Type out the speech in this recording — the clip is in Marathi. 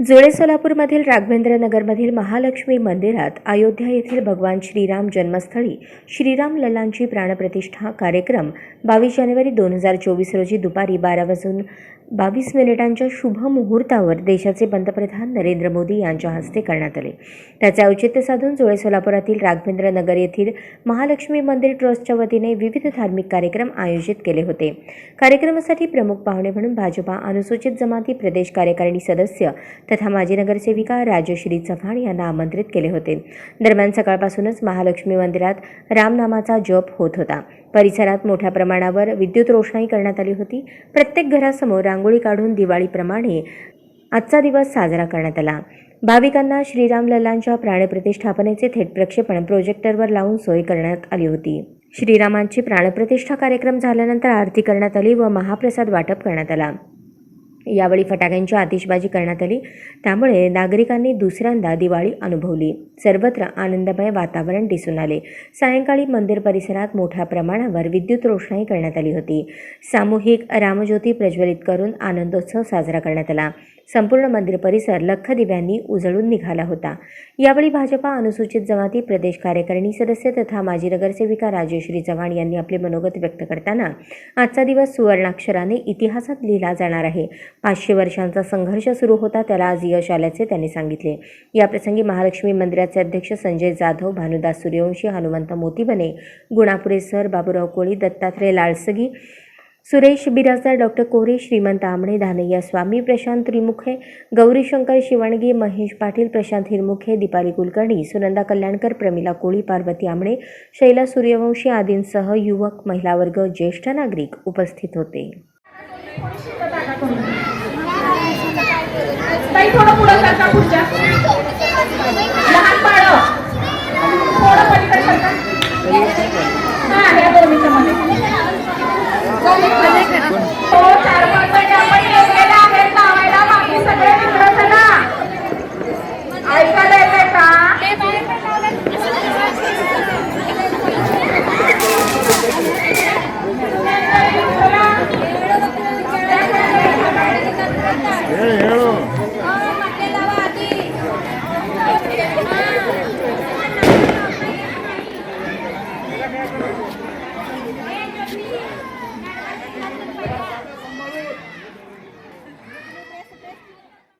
जुळे सोलापूरमधील राघवेंद्र नगरमधील महालक्ष्मी मंदिरात अयोध्या येथील भगवान श्रीराम जन्मस्थळी श्रीराम लल्लांची प्राणप्रतिष्ठा कार्यक्रम बावीस जानेवारी दोन हजार चोवीस रोजी दुपारी बारा वाजून बावीस मिनिटांच्या शुभ मुहूर्तावर देशाचे पंतप्रधान नरेंद्र मोदी यांच्या हस्ते करण्यात आले. त्याचे औचित्य साधून जुळे सोलापुरातील राघवेंद्र नगर येथील महालक्ष्मी मंदिर ट्रस्टच्या वतीने विविध धार्मिक कार्यक्रम आयोजित केले होते. कार्यक्रमासाठी प्रमुख पाहुणे म्हणून भाजपा अनुसूचित जमाती प्रदेश कार्यकारिणी सदस्य तथा माजी नगरसेविका राजश्री चव्हाण यांना आमंत्रित केले होते. दरम्यान सकाळपासूनच महालक्ष्मी मंदिरात रामनामाचा जप होत होता. परिसरात मोठ्या प्रमाणावर विद्युत रोषणाई करण्यात आली होती. प्रत्येक घरासमोर रांगोळी काढून दिवाळीप्रमाणे आजचा दिवस साजरा करण्यात आला. भाविकांना श्रीराम लल्लांच्या प्राणप्रतिष्ठापनेचे थेट प्रक्षेपण प्रोजेक्टरवर लावून सोय करण्यात आली होती. श्रीरामांची प्राणप्रतिष्ठा कार्यक्रम झाल्यानंतर आरती करण्यात आली व महाप्रसाद वाटप करण्यात आला. यावेळी फटाक्यांची आतिषबाजी करण्यात आली. त्यामुळे नागरिकांनी दुसऱ्यांदा दिवाळी अनुभवली. सर्वत्र आनंदमय वातावरण दिसून आले. सायंकाळी मंदिर परिसरात मोठ्या प्रमाणावर विद्युत रोषणाई करण्यात आली होती. सामूहिक रामज्योती प्रज्वलित करून आनंदोत्सव साजरा करण्यात आला. संपूर्ण मंदिर परिसर लख दिव्यांनी उजळून निघाला होता. यावेळी भाजपा अनुसूचित जमाती प्रदेश कार्यकारिणी सदस्य तथा माजी नगरसेविका राजेश्री चव्हाण यांनी आपले मनोगत व्यक्त करताना आजचा दिवस सुवर्णाक्षराने इतिहासात लिहिला जाणार आहे. पाचशे वर्षांचा संघर्ष सुरू होता त्याला आज यश आल्याचे त्यांनी सांगितले. याप्रसंगी महालक्ष्मी मंदिराचे अध्यक्ष संजय जाधव भानुदास सूर्यवंशी हनुमंत मोतीबने गुणापुरे सर बाबूराव कोळी दत्तात्रय लाळसगी सुरेश बिराजदार डॉक्टर कोरे श्रीमंत आमणे धानय्या स्वामी प्रशांत त्रिमुखे गौरीशंकर शिवणगी महेश पाटील प्रशांत हिरमुखे दीपाली कुलकर्णी सुनंदा कल्याणकर प्रमिला कोळी पार्वती आमणे शैला सूर्यवंशी आदींसह युवक महिला वर्ग ज्येष्ठ नागरिक उपस्थित होते. ताई